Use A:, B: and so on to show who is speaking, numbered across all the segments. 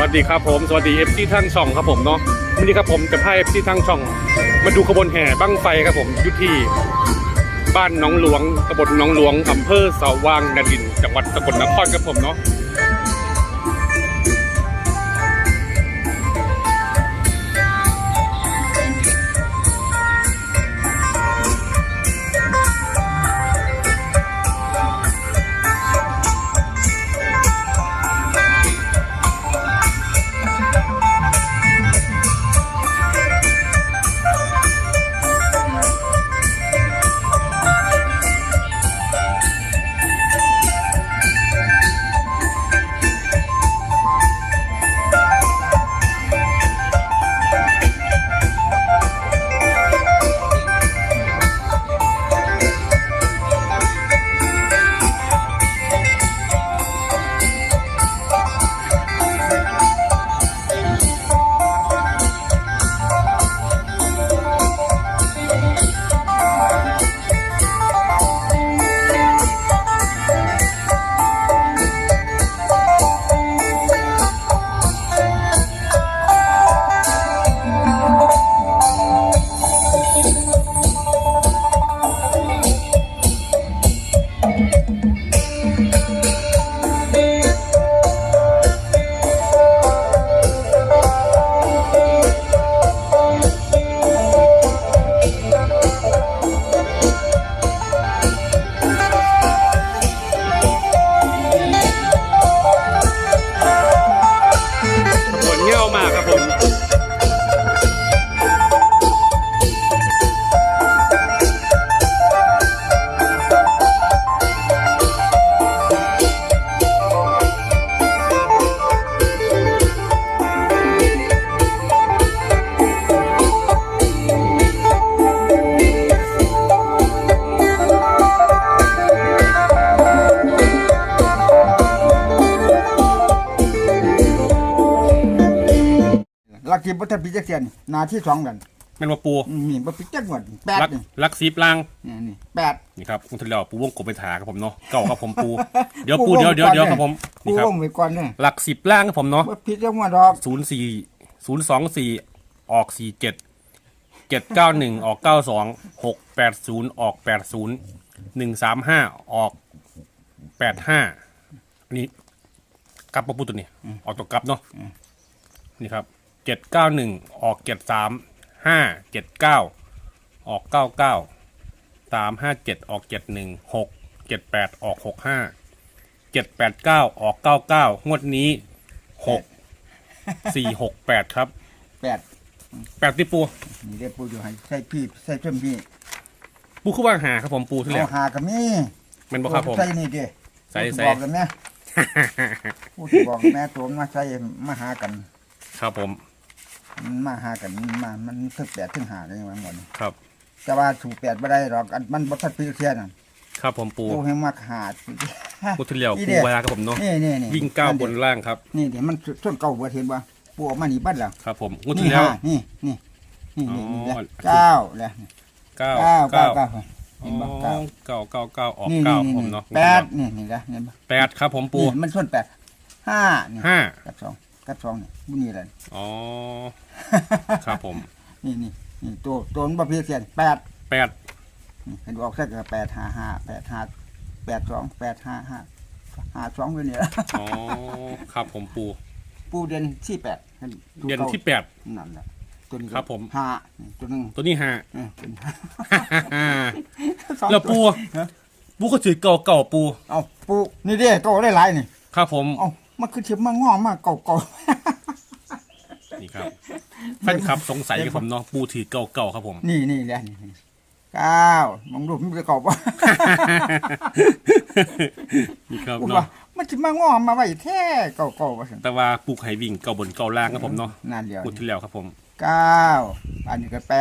A: วัสดีครับผม สวัสดีเอฟซีทั้งช่องครับผมเนาะวันนี้ครับผมจะพาเอฟซีทั้งช่อง มาดูขบวนแห่บั้งไฟครับผมยุทธีบ้านน้องหลวงตำบลน้องหลวงอำเภอเสาว่างนาดินจังหวัดสกลนครครับผมเนาะ
B: ลักที่บ่ทันพิจักเทียนหนาที่สองกัน
A: แม่นว่าปู
B: อืมนี่บ่พิจักงวดแปด
A: รัก
B: นี่
A: รักซีบล่าง
B: นี่นี่แปด
A: นี่ครับคุณทุเรียนปูวงกบไปถาครับผมเนาะเก่าครับผมปูเดี๋ยว
B: ปู
A: ปู
B: วง
A: เดี๋ยวเดี๋ยว
B: ก่อน
A: เดี๋ยว
B: เนี่ย
A: ครับผม
B: กู
A: นี่ครับ
B: วงไว้ก่อนเนี่ย
A: หลักสิบล่างครับผมเนาะ
B: บ่พิจักงวดดอก
A: ศูนย์สี่ศูนย์สองสี่ออกสี่เจ็ดเจ็ดเก้าหนึ่งออกเก้าสองหกแปดศูนย์ออกแปดศูนย์หนึ่งสามห้าออกแปดห้าอันนี้กลับมาพูดตัวนี้ออกตัวกลับเนาะนี่ครับ เจ็ดเก้าหนึ่งออกเจ็ดสามห้าเจ็ดเก้าออกเก้าเก้าสามห้าเจ็ดออกเจ็ดหนึ่งหกเจ็ดแปดออกหกห้าเจ็ดแปดเก้าออกเก้าเก้างวดนี้หกสี่หกแปดครับ
B: แปด
A: แปดที่ปู
B: นี่เด้ปูอยู่ให้ใส่พี่ใส่ส้มพี่
A: ปูคือว่าหาครับผมปูที่แล้
B: เอา
A: ว
B: หาก็มี
A: แมันบอกครับผม
B: ใส่นี่เด้
A: ใส่
B: ผู้
A: ใส่
B: บอกกันแม่ผู้ที่บอกแม่ตัวมาใส่มาหากัน
A: ครับผม
B: มันมาหากันมันมามันถึงแปดถึงหาได้ยังไงหมดนี่
A: ครับ
B: แต่ว่าถูกแปดบ่ได้หรอกอันมันบ่ทันพิจักเทียนน่ะ
A: ครับผมปู
B: ปูให้มักหา
A: ปูที่แล้ว
B: นี่
A: ปู
B: เด้
A: เวลาครับผมเนาะ
B: นี่นี่นี่
A: วิ่งก้าวบนล่างครับ
B: นี่เดี๋ยวมันส้นเก่าเบิดเห็นบ่ปูออกมานี่บัดแล้ว
A: ครับ ผมงวด
B: นี่
A: ที่แล้ว
B: ห้านี่นี่นี่นี่นี่
A: อ๋อ
B: แหละเก้าแหละ
A: เก้า
B: เก้า
A: เก้า
B: เก้าเก้า
A: อ๋
B: เห็
A: อน
B: บ่เก้า
A: เก้าเก้าเก้าออก
B: นี่
A: เก้า
B: นี่
A: ผม
B: นี่
A: เนาะ
B: แปดนี่นี่ละเห็นบ่
A: แปดครับผมปู
B: นี่มันส่วนแปดห้านี่
A: ห้า
B: กับสอง กับสองนี่บุนี่แหละ
A: อ๋อ ครับผม
B: นี่นี่นี่ตัวตัวมันบ่เพียงเสียนแปด
A: แปด
B: นี่เห็นบอกสักแปดห้าห้าแปดห้าแปดสองแปดห้าห้าห้าสองอยู่นี่ละ
A: อ๋อ ครับผมปู
B: ปูเด่นที่แปดห็ตัว
A: เดือน
B: ก่า
A: ที่แปด
B: นั่นแหละตัวนี้
A: ครับผม
B: ห้านี่ตัวหนึง
A: ตัวนี้ห้า
B: เออเป็น
A: แล้วปู
B: ฮะ
A: ปูก็ถือเก่าเก่าปู
B: เอาปูนี่เด้โตได้หลายนี่
A: ครับผม
B: เอา มันคือเทียมมางอมากเก่า
A: นี่ครับแฟนคลับสงสัยกับผมเนาะปูถือเก่าเก่าครับผม
B: ๆนี่นี่แหละนี่นี่เก้ามองดูมันจะเก่าปะ
A: นี่ครับ
B: กูว่า
A: เนาะ
B: มันจะมางอมมาไว้แท้เก่าเก่าปะสิ
A: แต่ว่าปลูกไห่วิ่งเก่าบนเก่าล่างครับผมเนาะ
B: นั่นเดียว
A: พูดที่แล้วครับผม
B: เก้าอันนี้ก็แป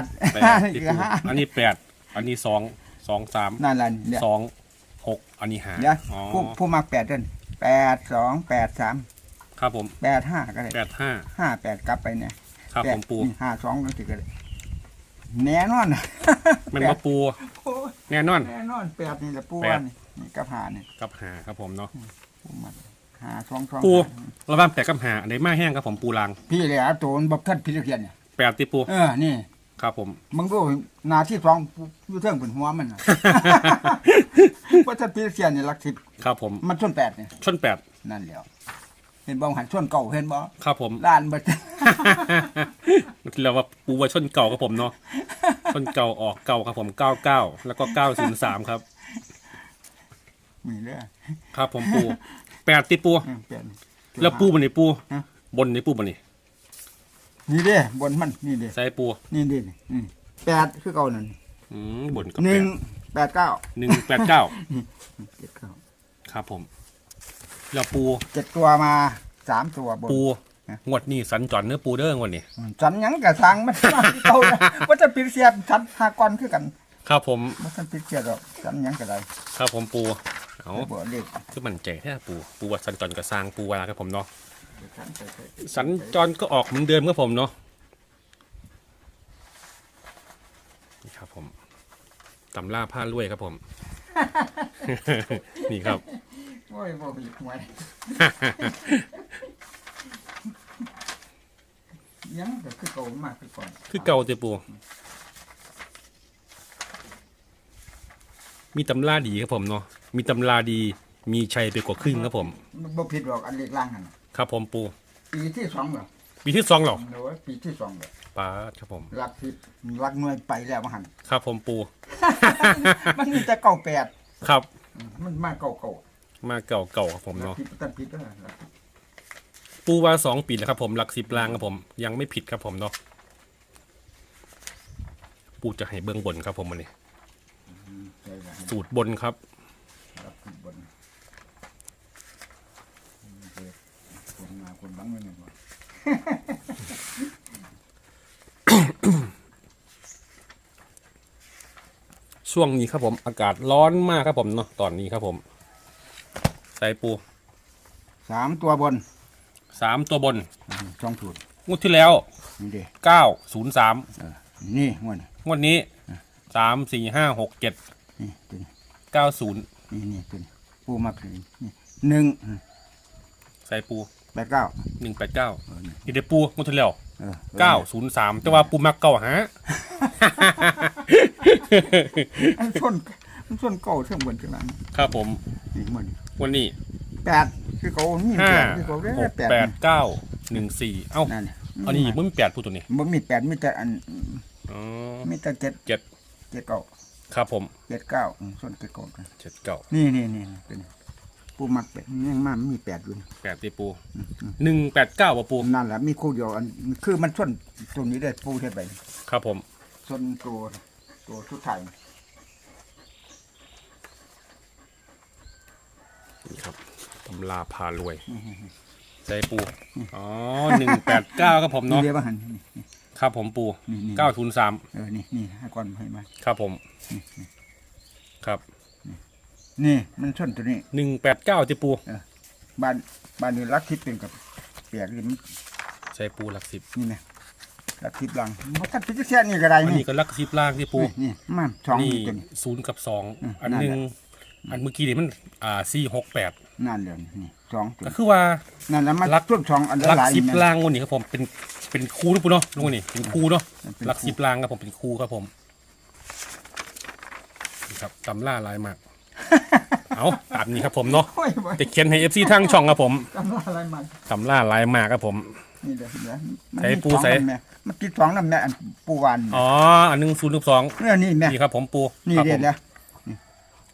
B: ด
A: แปด
B: อัน
A: ที่
B: นี้ก็
A: ปู
B: ห้า
A: อันนี้แปดอันนี้สองสองสาม
B: นั่นแหละเนี่ย
A: สองหกอันนี้หา
B: เดี๋ยว
A: อ๋อ
B: ผู้ผู้มักแปดเดิน แปดสองแปดสาม
A: ครับผม
B: แปดห้าก็ได้
A: แปดห้า
B: ห้าแปดกลับไปเนี่ย
A: ครับ
B: แป
A: ผ
B: ด
A: มปู
B: นี่ห้าสองก็ถือก็ได้แน่นอน
A: แมันมาปู
B: โอ้ย
A: แน่นอน
B: แน่นอนแปดนี่แหละปู
A: แป
B: ว่า
A: ด
B: นี่นี่กับหานี่
A: กับหาครับผมเนาะ
B: ปูมันหาสองสอง
A: ปูระหว่างแปดกับหาอันไหนมาแห้งครับผมปูราง
B: พี่เลยอะตัวมันบอกท่านพิจารณาเนี่ย
A: แปดติปู
B: เออนี่
A: ครับผม
B: มึงดูหนาที่สองอยู่เทิงบนหัวมันน่ะ ว่าท่านพิจารณาเนี่ยหลักสิบ
A: ครับผม
B: มันส่วนแปดเนี่ย
A: ชนแปด
B: นั่นแหล้วเห็นบ่หันส่วนเก่าเห็นบ่
A: ครับผม
B: ล้านบ่
A: เราว่าปูว่าชนเก่าครับผมเนาะ ชนเก่าออกเก่าครับผมเก้าเก้าแล้วก็เก้าศูนย์สามครับ
B: มีเด้อ
A: ครับผมปูแปดติปู
B: เออเปลี่ยน
A: แล้วปูบนนี่ปู
B: ฮะ
A: บนนี่ปูบนนี่
B: นี่เด้บนมันนี่เด้
A: ใส่ปู
B: นี่เด้นี่อืมแปดคือเก่านั่น
A: อืมบนกับ
B: ห
A: แป
B: นึ่ง
A: ด
B: แปดเก้า
A: หนึ่งแปดเก้า
B: เจ็ดเก้า
A: ครับผม แล้วปู
B: เจ็ดตัวมาสามตัวบน
A: ปู
B: ฮะ
A: งวดนี้สันจอนเนื้อปูเด้องวดนี้
B: ฉันหยังกะสังมัน มาที่เก่านะว่าจะปิดเสียบฉันหากรคือกัน
A: ครับผม
B: ว่าฉันปิดเสียบหรอกฉันหยังกะได้
A: ครับผมปูเอา
B: บ่เล็ก
A: คือมันใจแท้ปูปูว่าสันจอนกับสร้างปูวาครับผมเนาะ
B: ฉันไปไป
A: สันจรก็ออกเหมือนเดิมครับผมเนาะนี่ครับผมตำล่าผ้าลวยครับผม นี่ครับ
B: โอ้ยบ่มีหวยยังก็คือเก่ามากคือก่อน
A: คือเก่าเตปูมีตำราดีครับผมเนาะมีตำราดีมีชัยไปกว่าครึ่งครับผม
B: บ่ผิดหรอกอันเล็กล่างหั่นน่ะ
A: ครับผมปู
B: ปีที่สองเหรอ
A: ปีที่สองเหรอ
B: โอ้ยปีที่สองเหรอ
A: ป้าดครับผม
B: รักผิดรักหน่วยไปแล้วมาหัน
A: ครับผมปู
B: มันมีแต่เก่าแปด
A: ครับ
B: มันมากเก่าเก่า
A: มาเก่าเก่าครับผม
B: รัก
A: เนาะ
B: ผิดตันผิดเด้อรักผิด
A: ปูว่าสองปีแล้วครับผมหลักสิบลางครับผม ยังไม่ผิดครับผมเนาะปูจะให้เบื้องบนครับผมวันนี้
B: ใช่ว่า
A: สูตรบนครับ
B: รักผิดบน คนมาคนบังเงินบ่
A: ช่วงนี้ครับผมอากาศร้อนมากครับผมเนาะตอนนี้ครับผม ใส่ปู
B: สามตัวบน
A: สามตัวบน
B: ช่องถูด
A: งวดที่แล้ว
B: นี่เด้
A: เก้าศูนย์สาม
B: นี่งวดนี้
A: งวดนี้สามสี่ห้าหกเจ็ด
B: นี่ตัวนี้
A: เก้าศูนย์
B: นี่นี่ตัวนี้ปูมาคือนี่หนึ่ง
A: ใส่ปู
B: แปดเก้า
A: หนึ่งแปดเก้า
B: เออนี่
A: อีเดปูงวดที่แล้ว
B: เออ
A: เก้าศูนย์สามแต่ว่าปูมักเก้าฮะ
B: อันส่วนมันส่วนเก่าเท่งบนจังหลัง
A: ครับผม
B: นี่งวดนี้
A: วันนี้
B: แปดคือเขามี
A: ห้า
B: แปดคือเขาเรีย
A: ห
B: ก
A: ก
B: แปด
A: แปดเก้าหนึ่งสี่เอ้า
B: นั่นน่ะ
A: อันนี้มันมีแปดปูตัวนี้
B: มันมีแปดมีแต่อัน
A: อ๋อ
B: มีแต่เจ็ด
A: เจ็ด
B: เจ็ดเก้า
A: ครับผม
B: เจ็ดเก้าอืมส่วนเจ็ดเก้ากัน
A: เจ็ดเก้า
B: นี่นี่นี่เป็น ปูมักแปดยังมามีแปดอยู่นี่
A: แปดตีปูหนึ่งแปดเก้าปู
B: นั่นแหละมีคู่เดียวอันคือมันส่วนตัวนี้ได้ปูเท่าไป
A: ครับผม
B: ส่วนตัวตัวทุกไทาย
A: นี่ครับตำลาพารวยใส่ปูอ๋อหนึ่งแปดเก้าครับผม
B: นี่
A: เนาะ
B: เรียกว่าหันนี่
A: ครับผมปู
B: นี่นี่
A: เก้าศูนย์สาม
B: เออนี่นี่ให้ก่อนให้มา
A: ครับผม ครับ
B: นี่มันส่วนตัวนี้
A: หนึ่งแปดเก้าตีปู
B: บ้านบ้านนี้รักทิพย์เป็นกับเปียกนี่มัน
A: ใส่ปูหลักสิบ
B: นี่นะรักทิพย์ลังมันทัดพิจิตรเสียนี่ก็ได้
A: อัน
B: นี่
A: นี้ก็หลักสิบล่างตีปู
B: นี่นี่มาสอง
A: นี่
B: นี่ตัวนี้
A: ศูนย์กับสอง
B: อืม
A: อันหนึ่ง
B: นั่นแหละ
A: อันเมื่อกี้นี่มันอ่าสี่หกแปด
B: นั่นเดียวนี่นี่สองตัว
A: ก็คือว่า
B: นั่นแล้วมัน
A: รัก
B: ส่วนสองอันละ
A: หลัก
B: หลาย
A: สิบ
B: นี่
A: ล่างวันนี้ครับผมเป็นเป็นครูนะปูเนาะลุงวันนี้เป็นครูเนาะ
B: เป็น
A: หลัก
B: ครู
A: สิบล่างครับผมเป็นครูครับผมนี่ครับตำล่าลายมาก เอาตามนี้ครับผมเนาะ
B: โอ้ยบ่
A: จะเขียนให้เอฟซีทางช่องครับผม
B: กำลังอะไรมัน
A: ตำล่าลายมากครับผม
B: นี่เดี๋ยวเดี๋ยวมัน
A: ใส่
B: มี
A: ปู
B: สอง
A: ใส่
B: อันแม่มันกินสองน้ำแม่อันปูวานนี่
A: อ๋ออันหนึ่งศูนย์กับสอง
B: เนี่ยนี่แม่
A: นี่ครับผมปู
B: นี่
A: ครับ
B: เด็
A: ผ
B: ด
A: ม
B: แล้ว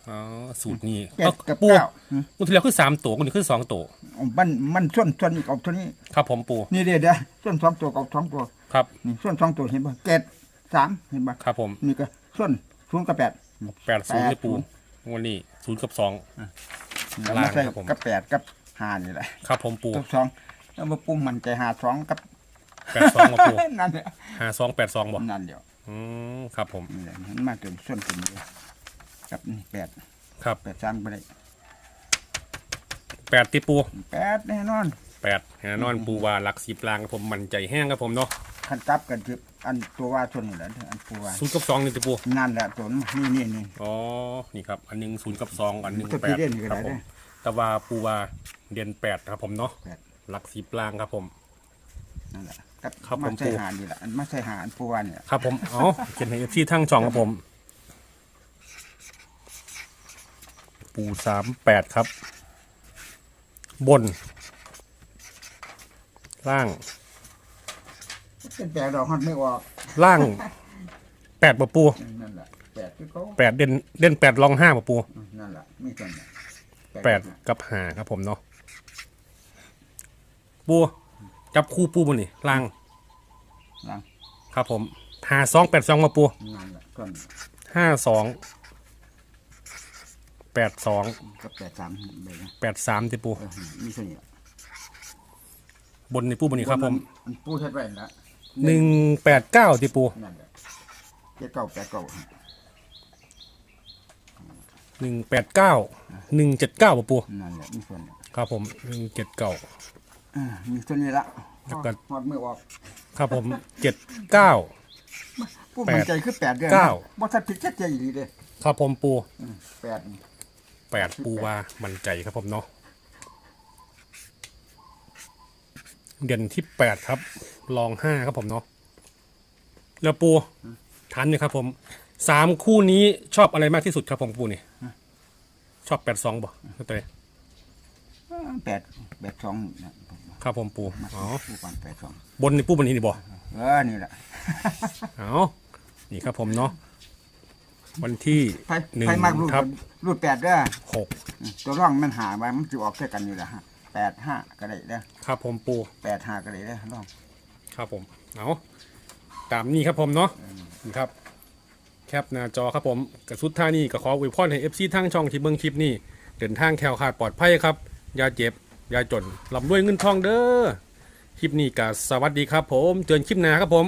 A: อ๋อสูตรนี้
B: เจ็ด
A: เอา
B: กับ
A: ปู
B: เก้าอืม
A: มันทีแล้วคือสามตัวมันคือสองตัว
B: มันมันส่วนส่วนกับตัวนี้
A: ครับผมปู
B: นี่เด็ดแล้วส่วนสองตัวกับสองตัว
A: ครับ
B: นี่ส่วนสองตัวเห็นป่ะเจ็ดสามเห็นป่ะ
A: ครับผม
B: นี่ก็ส่วนศูนย์กับแปด
A: แปดศูนย์
B: แป ด
A: ที่ปูวันนี้ศูนย์กับสอง
B: แล้ว
A: ล่าง
B: มาใส่
A: ครับผม
B: กับแปดกับห้านี่แหละ
A: ครับผมปู
B: ตัวสองแล้วมาปุ้มมันใจหาสองกับ
A: แปดสองมาปู
B: นั่นเดียว
A: หาสองแปดสองบ่
B: นั่นเดียว
A: อืมครับผม
B: นี่แหละมันมาถึงส่วนตัวนี้กับนี่แปด
A: ครับ
B: แปดสามไปเลย
A: แปดที่ปู
B: แปดแน่นอน
A: แปดแน่นอนปูว่าหลักสิบลางครับผมมันใจแห้งครับผมเนาะ
B: ขันจับกันคืออันตัวว่าส่วนนี่แหละอันปูว่า
A: ศูนย์กับสองนี่ที่ปู
B: นั่นแหละตัวนี้นี่นี่นี่
A: อ๋อนี่ครับอันหนึ่งศูนย์กับสองอันหนึ่ง
B: ตัว
A: แป
B: พี่
A: ด
B: เล่นก็
A: ครับ
B: ได้
A: ผม
B: เด้อ
A: แต่ว่าปูว่าเดือนแปดครับผมเนาะ
B: แปด
A: หลักสิบล่างครับผม
B: นั่นแหละกับ
A: ครับผม
B: มันใช่หารนี่แหละอันไม่ใช่หารผู้ว่าเนี่ย
A: ครับผมเอาเขียนให้ที่ทั้งช่องครับผม ปูสามแปดครับ บน ล่าง
B: เป็นแปดดอกฮอดไม่ออก
A: ล่างแปดปะปู
B: นั่นแหละแปดที่เขา
A: แปดเด่นเด่นแปดรองห้าปะปู
B: นั่นแหละไม่ใช่เนี่ย
A: แปดกับหาครับผมเนาะปูจับคู่ปูบนนี่ล่าง
B: หลัง
A: ครับผมหาสองแปดสองมาปู
B: นั่นแหละก้อน
A: ห้าสองแปดสอง
B: กับแปดสามเลยนะ
A: แปดสามที่ปู
B: เออไม่ใช่เนี่ย
A: บนนี่ปูบนนี่ครับผม
B: มันปูเท็ดไว้นะ
A: หนึ่งแปดเก้าที่ปู
B: นั่นแหละเจ็ดเก้าแปดเก้า
A: หนึ่งแปดเก้าหนึ่งเจ็ดเก้าปู
B: นั่นแหละมีส่วนเนี่ย
A: ครับผมหนึ่งเจ็ดเก้า
B: อ่ามีส่วนนี้ละ
A: แล้วก็
B: ฮอดไม่ออก
A: ครับผมเจ็ดเก้า
B: ผู้
A: แปด
B: มันใจคือแปดเดือน
A: เก้า
B: บ่ทัดผิดชัดเจนดีเด้
A: ครับผมปู
B: อืมแปดนี่
A: แปดปูว่ามันใจครับผมเนาะ เด่นที่แปดครับลองห้าครับผมเนาะแล้วปูทันเนี่ยครับ ผมสามคู่นี้ชอบอะไรมากที่สุดครับผมปูนี่ชอบแปดสองบ่ตัวเอง
B: อ่าแปดแปดสองเนี่ย
A: ครับผมปูอ๋อ
B: ผู้ปันแปดสอง
A: บนนี่ปูบนนี้นี่บ่
B: เออนี่แหละ
A: เอานี่ครับผมเนาะวันที่
B: ไผ
A: หนึ่ง
B: ไผมากรูด
A: ครับ
B: รูดแปดเด้อ
A: หก
B: อืมตัวร่องมันหาไว้มันจะออกแค่กันนี่แหละฮะ แปดห้าก็ได้เด้อ
A: ครับผมปู
B: แปดห้าก็ได้เด้อร่อง
A: ครับผมเอาตามนี้ครับผมเนาะนี่ครับ แคปหน้าจอครับผมกระสุดท่านี่ก็ขออวยพรให้เอฟซีทั้งช่องที่เบิ่งคลิปนี้เดินทางแคล้วคลาดปลอดภัยครับอย่าเจ็บอย่าจนลำด้วยเงินทองเด้อคลิปนี้ก็สวัสดีครับผม เจอกันคลิปหน้าครับผม